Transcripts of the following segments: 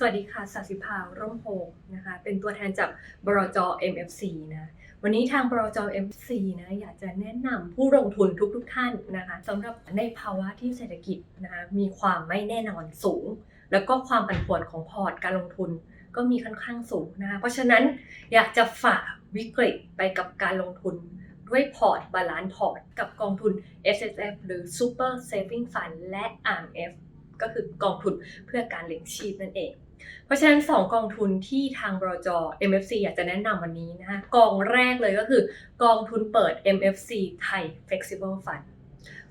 สวัสดีค่ะสาสิภาร่มโพงนะคะเป็นตัวแทนจากบรจ MFC นะวันนี้ทางบรจ MFC นะอยากจะแนะนำผู้ลงทุนทุกๆทท่านนะคะสำหรับในภาวะที่เศรษฐกิจนะคะมีความไม่แน่นอนสูง แล้วก็ความผันผวนของพอร์ตการลงทุนก็มีค่อนข้างสูงนะคะเพราะฉะนั้นอยากจะฝ่าวิกฤตไปกับการลงทุนด้วยพอร์ตบาลานซ์พอร์ตกับกองทุน S S F หรือ Super Saving Fund และ RMF ก็คือกองทุนเพื่อการเลี้ยงชีพนั่นเอง เพราะฉะนั้น2กองทุนที่ทางบรจ MFC อยากจะแนะนำวันนี้นะคะกองแรกเลยก็คือกองทุนเปิด MFC ไทย Flexible Fund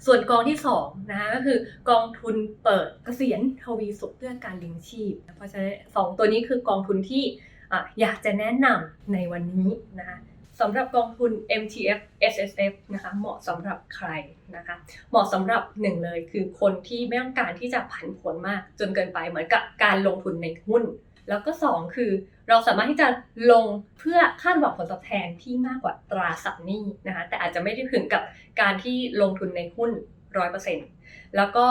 ส่วนกองที่2นะคะก็คือกองทุนเปิดเกษียณทวีสุขเพื่อการเลี้ยงชีพ เพราะฉะนั้นสองตัวนี้คือกองทุนที่อะอยากจะแนะนำในวันนี้นะคะ สำหรับกองทุน MTF SSF นะคะเหมาะสำหรับใครนะคะ เหมาะสำหรับหนึ่งเลยคือคนที่ไม่ต้องการที่จะผันผวนมากจนเกินไปเหมือนกับการลงทุนในหุ้น แล้วก็สองคือ เราสามารถที่จะลงเพื่อคาดหวังผลตอบแทนที่มากกว่าตราสารหนี้นะคะแต่อาจจะไม่ได้ถึงกับการที่ลงทุนในหุ้นร้อยเปอร์เซ็นต์แล้วก็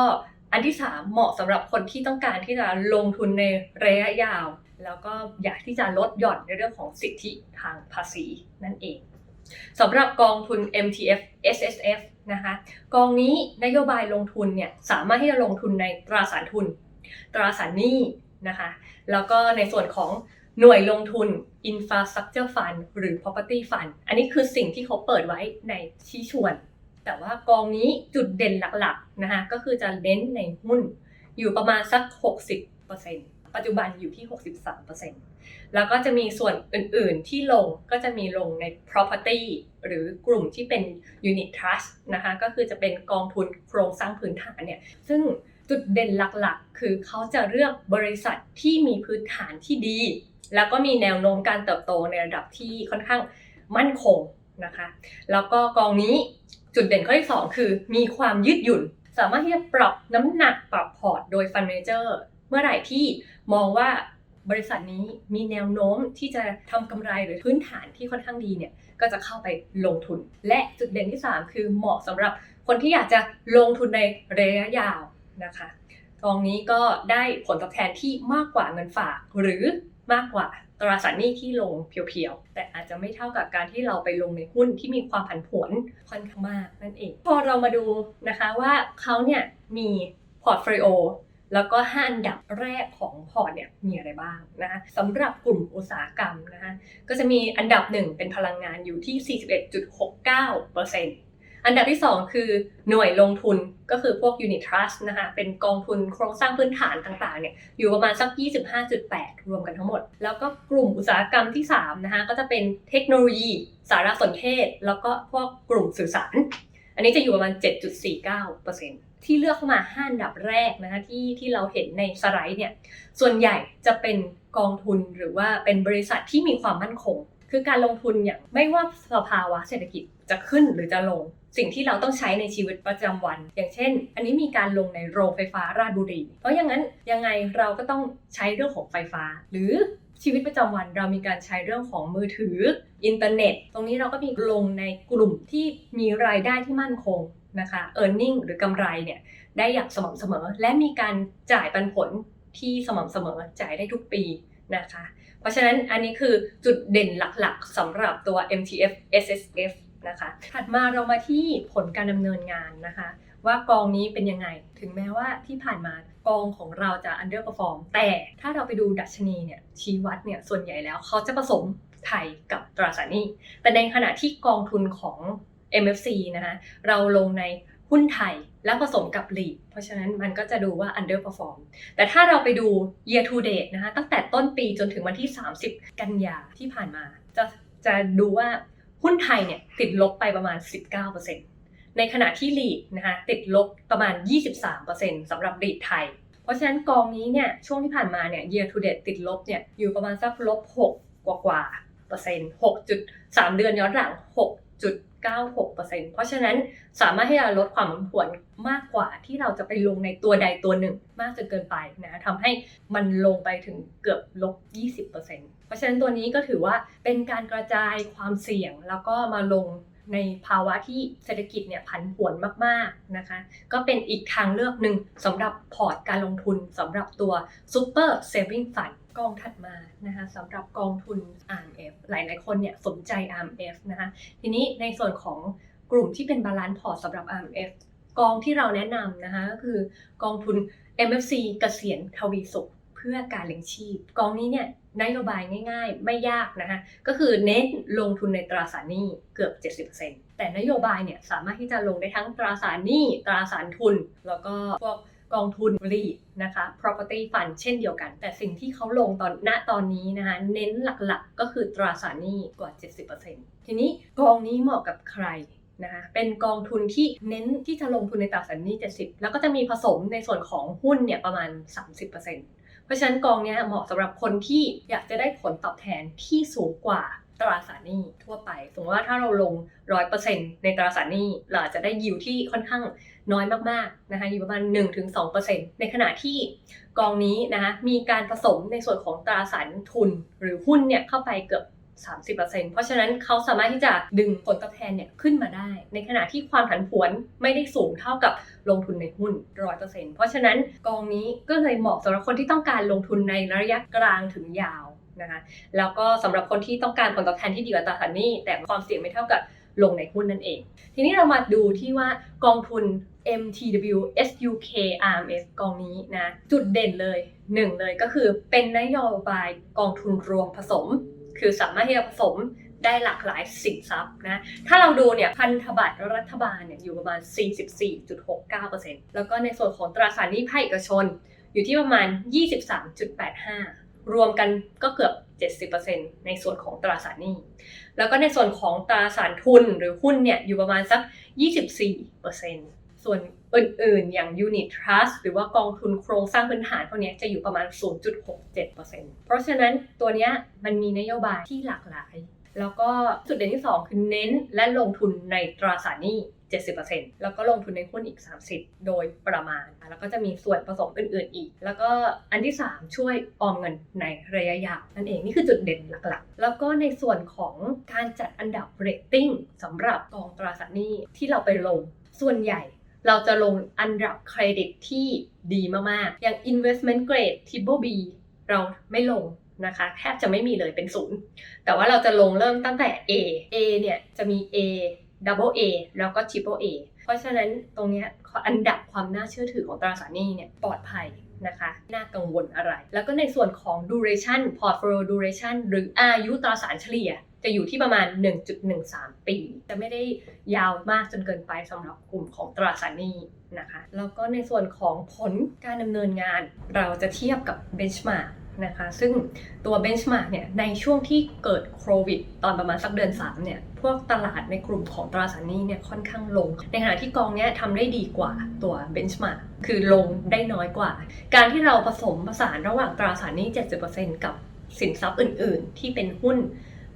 อันที่สามเหมาะสำหรับคนที่ต้องการที่จะลงทุนในระยะยาว แล้วก็อยากที่จะลดหย่อนในเรื่องของสิทธิทางภาษีนั่นเองสำหรับกองทุน MTF SSF นะคะกองนี้นโยบายลงทุนเนี่ยสามารถที่จะลงทุนในตราสารทุน ตราสารหนี้นะคะแล้วก็ในส่วนของหน่วยลงทุน Infrastructure Fund หรือ Property Fund อันนี้คือสิ่งที่เขาเปิดไว้ในชี้ชวน แต่ว่ากองนี้จุดเด่นหลักๆนะคะก็คือจะเน้นในหุ้นอยู่ประมาณสัก 60% ปัจจุบันอยู่ที่ 63%แล้วก็จะมีส่วนอื่นๆที่ลงก็จะมีลงใน property หรือกลุ่มที่เป็น unit trust นะคะ ก็คือจะเป็นกองทุนโครงสร้างพื้นฐานเนี่ย ซึ่งจุดเด่นหลักๆ คือเขาจะเลือกบริษัทที่มีพื้นฐานที่ดี แล้วก็มีแนวโน้มการเติบโตในระดับที่ค่อนข้างมั่นคงนะคะ แล้วก็กองนี้จุดเด่นข้อที่สองคือมีความยืดหยุ่น สามารถที่จะปรับน้ำหนักปรับพอร์ตโดยฟันเมเจอร์ เมื่อไหร่ที่มองว่าบริษัทนี้มีแนวโน้มที่จะทำกำไรหรือพื้นฐานที่ค่อนข้างดีเนี่ยก็จะเข้าไปลงทุน และจุดเด่นที่ 3 คือเหมาะสำหรับคนที่อยากจะลงทุนในระยะยาวนะคะกองนี้ก็ได้ผลตอบแทนที่มากกว่าเงินฝาก หรือมากกว่าตราสารหนี้ที่ลงเพียวๆ แต่อาจจะไม่เท่ากับการที่เราไปลงในหุ้นที่มีความผันผวนค่อนข้างมากนั่นเอง พอเรามาดูนะคะว่าเขาเนี่ยมีพอร์ตโฟลิโอ แล้วก็5อันดับแรกของพอร์ตเนี่ยมีอะไรบ้างนะคะสำหรับกลุ่มอุตสาหกรรมนะคะก็จะมีอันดับ1เป็นพลังงานอยู่ที่ 41.69%อันดับที่ 2 คือหน่วยลงทุนก็คือพวก Unit Trust นะคะเป็นกองทุนโครงสร้างพื้นฐานต่างๆเนี่ยอยู่ประมาณสัก 25.8 รวมกันทั้งหมมดแล้วก็กลุ่มอุตสาหกรรมที่3นะคะก็จะเป็นเทคโนโลยี สารสนเทศ แล้วก็พวกกลุ่มสื่อสาร อันนี้จะอยู่ประมาณ 7.49% ที่เลือกเข้ามา5อันดับแรกนะคะที่ที่เราเห็นในสไลด์เนี่ยส่วนใหญ่จะเป็นกองทุนหรือว่าเป็นบริษัทที่มีความมั่นคง คือการลงทุนอย่างไม่ว่าสภาวะเศรษฐกิจจะขึ้นหรือจะลง สิ่งที่เราต้องใช้ในชีวิตประจำวัน อย่างเช่น อันนี้มีการลงในโรงไฟฟ้าราชบุรี เพราะอย่างนั้นยังไงเราก็ต้องใช้เรื่องของไฟฟ้า หรือชีวิตประจำวันเรามีการใช้เรื่องของมือถือ อินเทอร์เน็ต ตรงนี้เราก็มีลงในกลุ่มที่มีรายได้ที่มั่นคง นะคะ e a r n i n g หรือกำไรเนี่ยได้อย่างสม่ำเสมอ และมีการจ่ายปันผลที่สม่ำเสมอจ่ายได้ทุกปีนะคะ เพราะฉะนั้นอันนี้คือจุดเด่นหลักๆสำหรับตัว MTF SSF นะคะถัดมาเรามาที่ผลการดำเนินงานนะคะ ว่ากองนี้เป็นยังไง ถึงแม้ว่าที่ผ่านมากองของเราจะ underperform แต่ถ้าเราไปดูดัชนีเนี่ยชี้วัดเนี่ยส่วนใหญ่แล้วเขาจะผสมไทยกับตราสารหนี้แต่ในขณะที่กองทุนของ MFC นะคะเราลงในหุ้นไทยแล้วผสมกับลีดเพราะฉะนั้นมันก็จะดูว่า underperform แต่ถ้าเราไปดู year to date นะคะตั้งแต่ต้นปีจนถึงวันที่ 30 กันยาที่ผ่านมา จะจะดูว่าหุ้นไทยเนี่ยติดลบไปประมาณ 19%ในขณะที่ลีดนะคะติดลบประมาณ 23%สำหรับลีดไทย เพราะฉะนั้นกองนี้เนี่ยช่วงที่ผ่านมาเนี่ย year to date ติดลบเนี่ยอยู่ประมาณสักลบ6กว่ากว่าเปอร์เซ็นต์6.3 เดือนย้อนหลัง 6. 96%เพราะฉะนั้นสามารถที่จะลดความผันผวนมากกว่าที่เราจะไปลงในตัวใดตัวหนึ่ง มากจนเกินไปนะทำให้มันลงไปถึงเกือบลบ 20%เพราะฉะนั้นตัวนี้ก็ถือว่าเป็นการกระจายความเสี่ยงแล้วก็มาลงในภาวะที่เศรษฐกิจเนี่ยผันผวนมากๆนะคะ ก็เป็นอีกทางเลือกหนึ่งสำหรับพอร์ตการลงทุนสำหรับตัว Super Saving Fund กองถัดมานะคะสำหรับกองทุน RMF หลายๆคนเนี่ยสนใจ RMF นะคะทีนี้ในส่วนของกลุ่มที่เป็นบาลานซ์พอร์ตสำหรับ RMF กองที่เราแนะนำนะคะก็คือกองทุน MFC เกษียณทวีสุขเพื่อการเลี้ยงชีพ กองนี้เนี่ยนโยบายง่ายๆ ไม่ยากนะคะก็คือเน้นลงทุนในตราสารหนี้เกือบ 70%แต่นโยบายเนี่ยสามารถที่จะลงได้ทั้งตราสารหนี้ตราสารทุน แล้วก็พวก กองทุนรีนะคะ property fund เช่นเดียวกัน แต่สิ่งที่เขาลงตอนณตอนนี้นะคะ เน้นหลักๆ ก็คือตราสารหนี้กว่า 70%ทีนี้กองนี้เหมาะกับใครนะคะเป็นกองทุนที่เน้นที่จะลงทุนในตราสารหนี้ 70 แล้วก็จะมีผสมในส่วนของหุ้นเนี่ยประมาณ 30%เพราะฉะนั้นกองนี้เหมาะสำหรับคนที่อยากจะได้ผลตอบแทนที่สูงกว่าตราสารหนี้ทั่วไป สมมติว่าถ้าเราลง 100%ในตราสารหนี้เราจจะได้ยิวที่ค่อนข้าง น้อยมากๆนะคะอยู่ประมาณ 1-2%ในขณะที่กองนี้นะคะมีการผสมในส่วนของตราสารทุนหรือหุ้นเนี่ยเข้าไปเกือบ30%เพราะฉะนั้นเขาสามารถที่จะดึงผลตอบแทนเนี่ยขึ้นมาได้ ในขณะที่ความผันผวนไม่ได้สูงเท่ากับลงทุนในหุ้น 100%เพราะฉะนั้นกองนี้ก็เลยเหมาะสำหรับคนที่ต้องการลงทุนในระยะกลางถึงยาวนะคะ แล้วก็สำหรับคนที่ต้องการผลตอบแทนที่ดีกว่าตราสารหนี้แต่ความเสี่ยงไม่เท่ากับ ลงในหุ้นนั่นเอง ทีนี้เรามาดูที่ว่ากองทุน MTW SUK RMS กองนี้นะ จุดเด่นเลยหนึ่งเลยก็คือเป็นนโยบายกองทุนรวมผสม คือสามารถที่จะผสมได้หลากหลายสินทรัพย์นะ ถ้าเราดูเนี่ยพันธบัตรรัฐบาลเนี่ยอยู่ประมาณ 44.69%แล้วก็ในส่วนของตราสารหนี้ภาคเอกชน อยู่ที่ประมาณ 23.85 รวมกันก็เกือบ 70%ในส่วนของตราสารหนี้ แล้วก็ในส่วนของตราสารทุนหรือหุ้นเนี่ยอยู่ประมาณสัก 24%ส่วนอื่นๆ อย่าง Unit Trust หรือว่ากองทุนโครงสร้างพื้นฐานพวกนี้จะอยู่ประมาณ 0.67%เพราะฉะนั้นตัวเนี้ยมันมีนโยบายที่หลากหลาย แล้วก็จุดเด่นที่ 2 คือเน้นและลงทุนในตราสารหนี้ 70%แล้วก็ลงทุนในหุ้นอีก 30 โดยประมาณ แล้วก็จะมีส่วนผสมอื่น ๆ อีก แล้วก็อันที่ 3 ช่วยออมเงินในระยะยาวนั่นเองนี่คือจุดเด่นหลัก ๆ แล้วก็ในส่วนของการจัดอันดับเรตติ้งสำหรับกองตราสารหนี้ที่เราไปลงส่วนใหญ่เราจะลงอันดับเครดิตที่ดีมาก ๆ อย่าง investment grade triple B เราไม่ลงนะคะแทบจะไม่มีเลยเป็นศูนย์แต่ว่าเราจะลงเริ่มตั้งแต่ A A เนี่ยจะมี A double A แล้วก็ triple A เพราะฉะนั้นตรงนี้อันดับความน่าเชื่อถือของตราสารหนี้เนี่ยปลอดภัยนะคะน่ากังวลอะไร แล้วก็ในส่วนของ duration portfolio duration หรืออายุตราสารเฉลี่ย จะอยู่ที่ประมาณ 1.13 ปี จะไม่ได้ยาวมากจนเกินไปสำหรับกลุ่มของตราสารหนี้นะคะ แล้วก็ในส่วนของผลการดำเนินงาน เราจะเทียบกับ benchmark นะคะ ซึ่งตัวเบนช์มาร์กเนี่ยในช่วงที่เกิดโควิด ตอนประมาณสักเดือน3เนี่ยพวกตลาดในกลุ่มของตราสารหนี้เนี่ยค่อนข้างลง ในขณะที่กองเนี้ยทำได้ดีกว่าตัวเบนช์มาร์กคือลงได้น้อยกว่า การที่เราผสมผสานระหว่างตราสารหนี้ 70%กับสินทรัพย์อื่น ๆ ที่เป็นหุ้น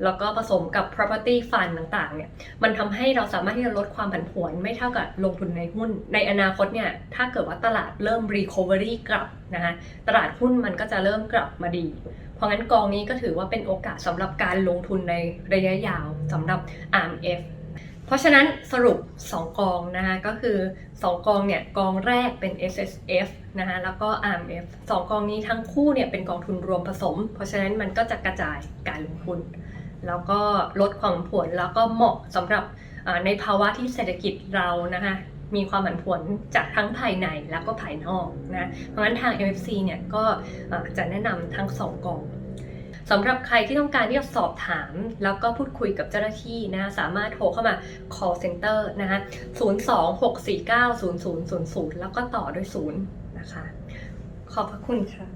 แล้วก็ผสมกับ property fund ต่างๆ เนี่ย มันทำให้เราสามารถที่จะลดความผันผวนไม่เท่ากับลงทุนในหุ้น ในอนาคตเนี่ย ถ้าเกิดว่าตลาดเริ่ม recovery กลับนะคะตลาดหุ้นมันก็จะเริ่มกลับมาดี เพราะงั้นกองนี้ก็ถือว่าเป็นโอกาสสำหรับการลงทุนในระยะยาวสำหรับ RMF เพราะฉะนั้นสรุป 2 กองนะคะก็คือ 2 กองเนี่ยกองแรกเป็น S S F นะคะแล้วก็ RMF 2 กองนี้ทั้งคู่เนี่ยเป็นกองทุนรวมผสม เพราะฉะนั้นมันก็จะกระจายการลงทุน แล้วก็ลดความผันผวนแล้วก็เหมาะสำหรับในภาวะที่เศรษฐกิจเรานะคะมีความผันผวนจากทั้งภายในแล้วก็ภายนอกนะเพราะฉะนั้นทาง MFC เนี่ยก็จะแนะนำทั้ง2กองสำหรับใครที่ต้องการที่จะสอบถาม แล้วก็พูดคุยกับเจ้าหน้าที่นะสามารถโทรเข้ามา call center นะคะ026490000 แล้วก็ต่อด้วย0นะคะ ขอบพระคุณค่ะ